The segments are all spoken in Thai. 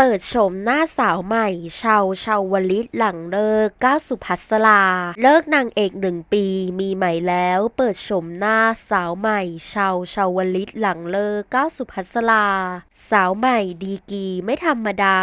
เปิดโฉมหน้าสาวใหม่ ชาวชาววลิตหลังเลิกก้าวสุภัสราเลิกนางเอกหนึ่งปี มีใหม่แล้ว เปิดโฉมหน้าสาวใหม่ ชาวชาววลิตหลังเลิกก้าวสุภัสราสาวใหม่ดีกีไม่ธรรมดา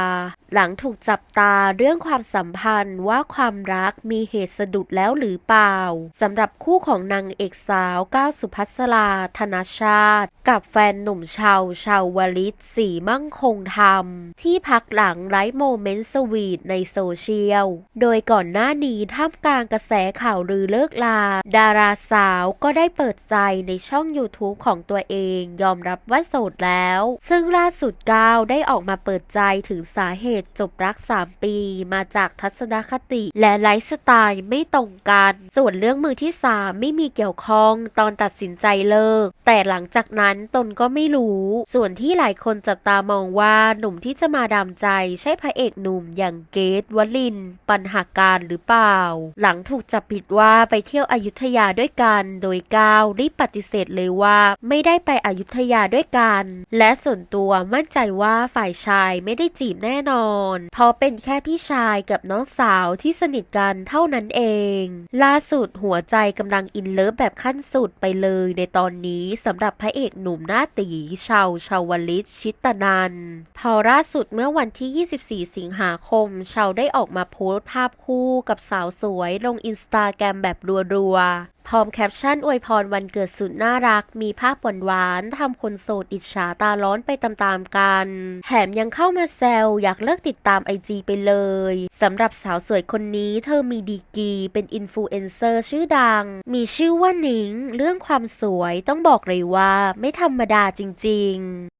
หลังถูกจับตาเรื่องความสัมพันธ์ว่าความรักมีเหตุสะดุดแล้วหรือเปล่าสำหรับคู่ของนางเอกสาวก้าวสุภัสราธนชาติ กับแฟนหนุ่มชาวชาวลิตสีมั่งคงธรรมที่พักหลังไร้โมเมนต์สวีทในโซเชียล โดยก่อนหน้านี้ท่ามกลางกระแสข่าวลือเลิกลา ดาราสาวก็ได้เปิดใจในช่อง YouTube ของตัวเอง ยอมรับว่าโสดแล้ว ซึ่งล่าสุดก้าวได้ออกมาเปิดใจถึงสาเหตุจบรัก 3 ปี มาจากทัศนคติและไลฟ์สไตล์ไม่ตรงกัน ส่วนเรื่องมือที่ 3 ไม่มีเกี่ยวข้องตอนตัดสินใจเลิก แต่หลังจากนั้นตนก็ไม่รู้ ส่วนที่หลายคนจับตามองว่าหนุ่มที่จะมาดามใจใช่พระเอกหนุ่มอย่างเกตวลิน ปัญหาการหรือเปล่า หลังถูกจับผิดว่าไปเที่ยวอยุธยาด้วยกัน โดยก้าวรีบปฏิเสธเลยว่าไม่ได้ไปอยุธยาด้วยกัน และส่วนตัวมั่นใจว่าฝ่ายชายไม่ได้จีบแน่นอน เพราะเป็นแค่พี่ชายกับน้องสาวที่สนิทกันเท่านั้นเอง ล่าสุดหัวใจกำลังอินเลิฟแบบขั้นสุดไปเลยในตอนนี้สำหรับพระเอกหนุ่มหน้าตีชาวชาวลิตชิตนันพอล่าสุดเมื่อวันที่ 24 สิงหาคม ชาวได้ออกมาโพสต์ภาพคู่กับสาวสวยลงอินสตาแกรมแบบรัวๆ พร้อมแคปชั่นอวยพรวันเกิดสุดน่ารัก มีภาพหวานๆทำคนโสดอิจฉาตาร้อนไปตามๆกัน แถมยังเข้ามาแซวอยากเลิกติดตามไอจีไปเลยสำหรับสาวสวยคนนี้เธอมีดีกีเป็นอินฟลูเอนเซอร์ชื่อดัง มีชื่อว่านิง เรื่องความสวยต้องบอกเลยว่าไม่ธรรมดาจริง ๆ